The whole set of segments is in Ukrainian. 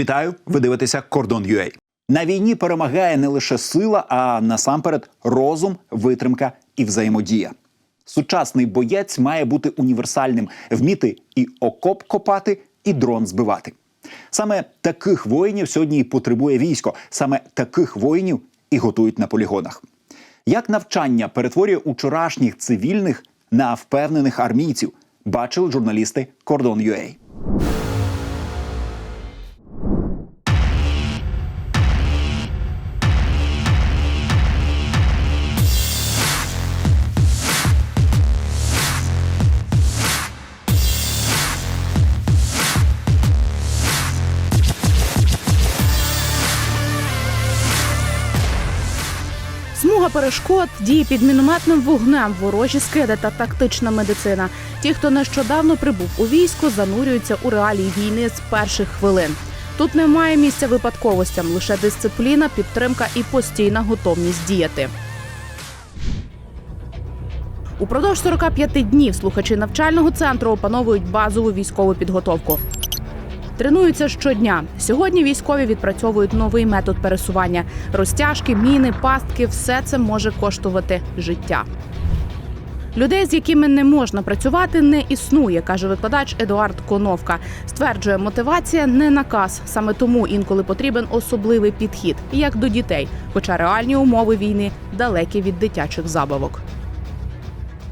Вітаю! Ви дивитеся Кордон UA. На війні перемагає не лише сила, а насамперед розум, витримка і взаємодія. Сучасний боєць має бути універсальним, вміти і окоп копати, і дрон збивати. Саме таких воїнів сьогодні і потребує військо. Саме таких воїнів і готують на полігонах. Як навчання перетворює учорашніх цивільних на впевнених армійців, бачили журналісти Кордон UA. Смуга перешкод, дії під мінометним вогнем, ворожі скиди та тактична медицина. Ті, хто нещодавно прибув у військо, занурюються у реалії війни з перших хвилин. Тут немає місця випадковостям, лише дисципліна, підтримка і постійна готовність діяти. Упродовж 45 днів слухачі навчального центру опановують базову військову підготовку. Тренуються щодня. Сьогодні військові відпрацьовують новий метод пересування. Розтяжки, міни, пастки все це може коштувати життя. Людей, з якими не можна працювати, не існує, каже викладач Едуард Коновка. Стверджує, мотивація не наказ. Саме тому інколи потрібен особливий підхід, як до дітей, хоча реальні умови війни далекі від дитячих забавок.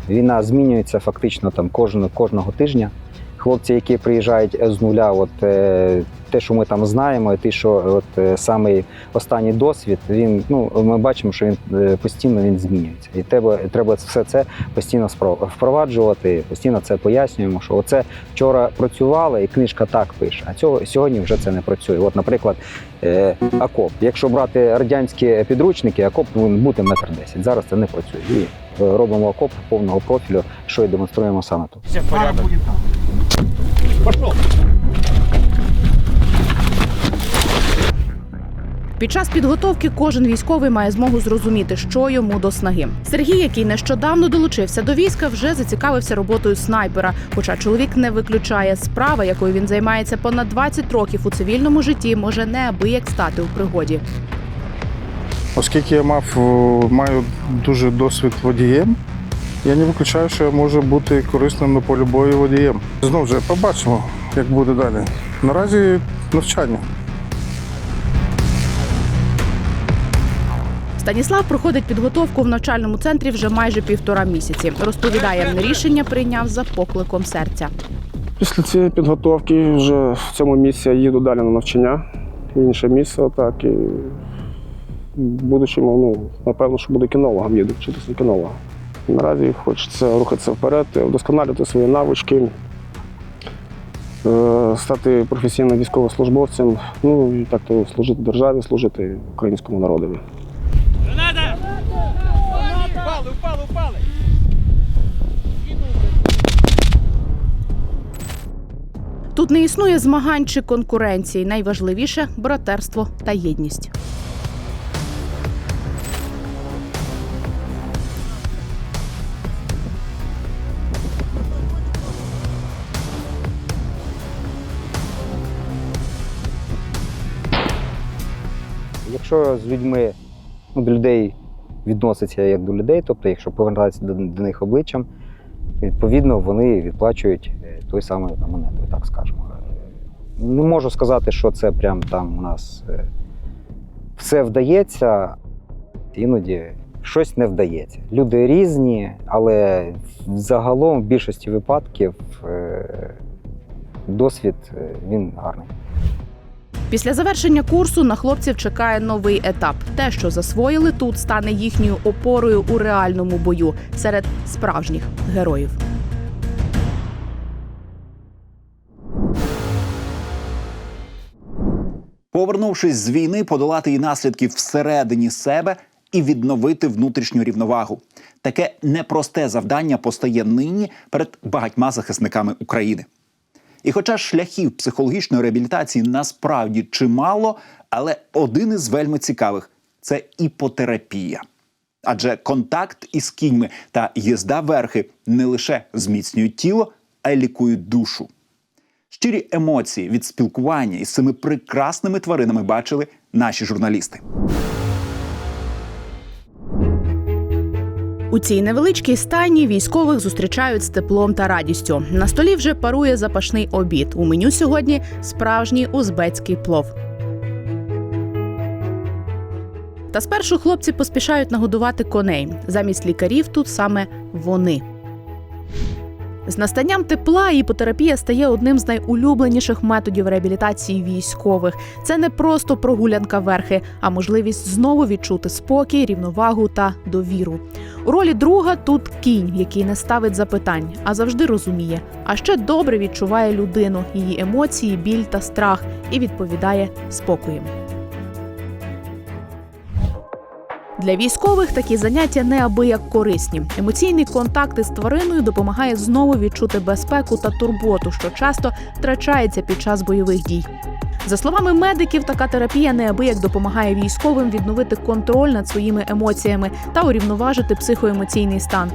Війна змінюється фактично там кожного, кожного тижня. Хлопці, які приїжджають з нуля, от е, те, що ми там знаємо, і те, що от е, саме останній досвід, він ну ми бачимо, що він е, постійно він змінюється, і треба, треба все це постійно впроваджувати, постійно це пояснюємо. Що оце вчора працювало, і книжка так пише, а цього сьогодні вже це не працює. От, наприклад, е, окоп. Якщо брати радянські підручники, окоп повинен бути метр десять. Зараз це не працює. І е, робимо окоп повного профілю, що і демонструємо саме тут. Під час підготовки кожен військовий має змогу зрозуміти, що йому до снаги. Сергій, який нещодавно долучився до війська, вже зацікавився роботою снайпера. Хоча чоловік не виключає справа, якою він займається понад 20 років у цивільному житті, може неабияк стати у пригоді. Оскільки я мав, маю дуже досвід водієм, я не виключаю, що я можу бути корисним на полі бою водієм. Знову ж побачимо, як буде далі. Наразі навчання. Станіслав проходить підготовку в навчальному центрі вже майже півтора місяці. Розповідає, рішення прийняв за покликом серця. Після цієї підготовки вже в цьому місці я їду далі на навчання інше місце, так і будучи, ну, напевно, що буду кінологом, їду вчитися кінолога. Наразі хочеться рухатися вперед, вдосконалювати свої навички, е, стати професійним військовослужбовцем, ну і так то служити державі, служити українському народові. Тут не існує змагань чи конкуренції. Найважливіше братерство та єдність. Якщо з людьми ну, до людей відноситься як до людей, тобто якщо повертатися до, до них обличчям, відповідно вони відплачують е, той самий там, монетою, так скажемо. Не можу сказати, що це прям там у нас е, все вдається, іноді щось не вдається. Люди різні, але загалом в більшості випадків е, досвід він гарний. Після завершення курсу на хлопців чекає новий етап. Те, що засвоїли тут, стане їхньою опорою у реальному бою серед справжніх героїв. Повернувшись з війни, подолати її наслідки всередині себе і відновити внутрішню рівновагу. Таке непросте завдання постає нині перед багатьма захисниками України. І хоча шляхів психологічної реабілітації насправді чимало, але один із вельми цікавих це іпотерапія. Адже контакт із кіньми та їзда верхи не лише зміцнюють тіло, а й лікують душу. Щирі емоції від спілкування із цими прекрасними тваринами бачили наші журналісти. У цій невеличкій стайні військових зустрічають з теплом та радістю. На столі вже парує запашний обід. У меню сьогодні справжній узбецький плов. Та спершу хлопці поспішають нагодувати коней. Замість лікарів тут саме вони. З настанням тепла іпотерапія стає одним з найулюбленіших методів реабілітації військових. Це не просто прогулянка верхи, а можливість знову відчути спокій, рівновагу та довіру. У ролі друга тут кінь, який не ставить запитань, а завжди розуміє. А ще добре відчуває людину, її емоції, біль та страх і відповідає спокоєм. Для військових такі заняття неабияк корисні. Емоційний контакт із твариною допомагає знову відчути безпеку та турботу, що часто втрачається під час бойових дій. За словами медиків, така терапія неабияк допомагає військовим відновити контроль над своїми емоціями та урівноважити психоемоційний стан.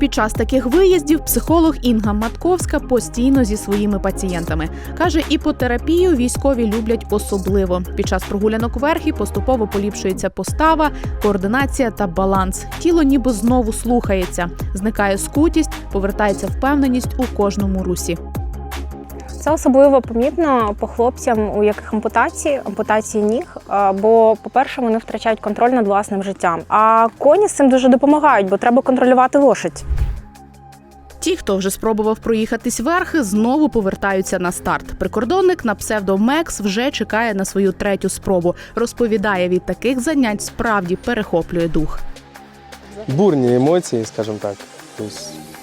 Під час таких виїздів психолог Інга Матковська постійно зі своїми пацієнтами каже, іпотерапію військові люблять особливо. Під час прогулянок верхи поступово поліпшується постава, координація та баланс. Тіло ніби знову слухається, зникає скутість, повертається впевненість у кожному русі. Це особливо помітно по хлопцям, у яких ампутації, ампутації ніг. Бо, по-перше, вони втрачають контроль над власним життям. А коні з цим дуже допомагають, бо треба контролювати лошадь. Ті, хто вже спробував проїхатись верхи, знову повертаються на старт. Прикордонник на псевдо Мекс вже чекає на свою третю спробу. Розповідає, від таких занять справді перехоплює дух. бурні емоції, скажімо так. Тобто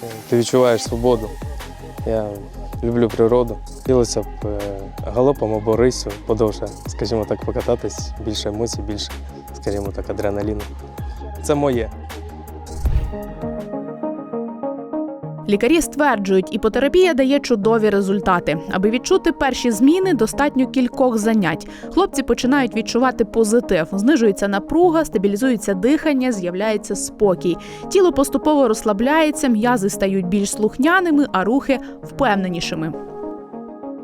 е, ти відчуваєш свободу. Я люблю природу. Хотілося б е, галопом або рисю подовше, скажімо так, покататись, більше емоцій, більше, скажімо так, адреналіну. Це моє. Лікарі стверджують, іпотерапія дає чудові результати. Аби відчути перші зміни, достатньо кількох занять. Хлопці починають відчувати позитив, знижується напруга, стабілізується дихання, з'являється спокій. Тіло поступово розслабляється, м'язи стають більш слухняними, а рухи впевненішими.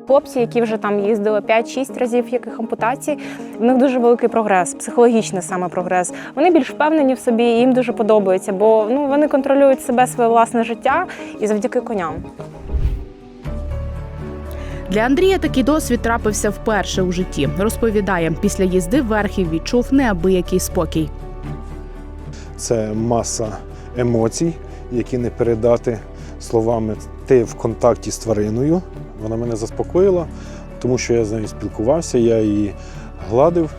Хлопці, які вже там їздили 5-6 разів, яких ампутацій, в них дуже великий прогрес, психологічний саме прогрес. Вони більш впевнені в собі, і їм дуже подобається, бо ну вони контролюють себе, своє власне життя і завдяки коням. Для Андрія такий досвід трапився вперше у житті. Розповідає, після їзди верхів відчув неабиякий спокій. це маса емоцій, які не передати словами. Ти в контакті з твариною. Вона мене заспокоїла, тому що я з нею спілкувався, я її гладив.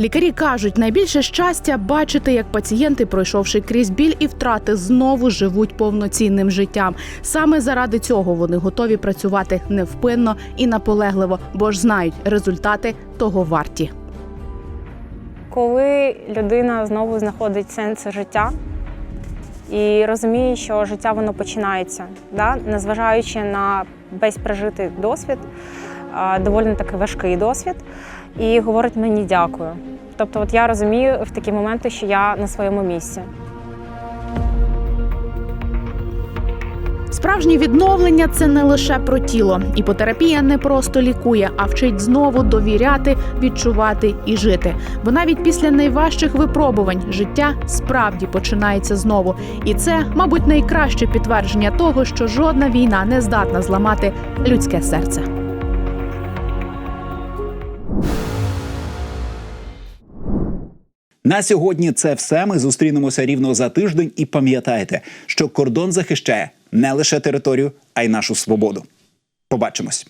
Лікарі кажуть, найбільше щастя бачити, як пацієнти, пройшовши крізь біль і втрати, знову живуть повноцінним життям. Саме заради цього вони готові працювати невпинно і наполегливо, бо ж знають, результати того варті. Коли людина знову знаходить сенс життя і розуміє, що життя воно починається, да? незважаючи на весь прожитий досвід, доволі таки важкий досвід, і говорить мені дякую. Тобто, от я розумію в такі моменти, що я на своєму місці. Справжнє відновлення це не лише про тіло. Іпотерапія не просто лікує, а вчить знову довіряти, відчувати і жити. Бо навіть після найважчих випробувань життя справді починається знову. І це, мабуть, найкраще підтвердження того, що жодна війна не здатна зламати людське серце. На сьогодні це все. Ми зустрінемося рівно за тиждень. І пам'ятайте, що кордон захищає не лише територію, а й нашу свободу. Побачимось.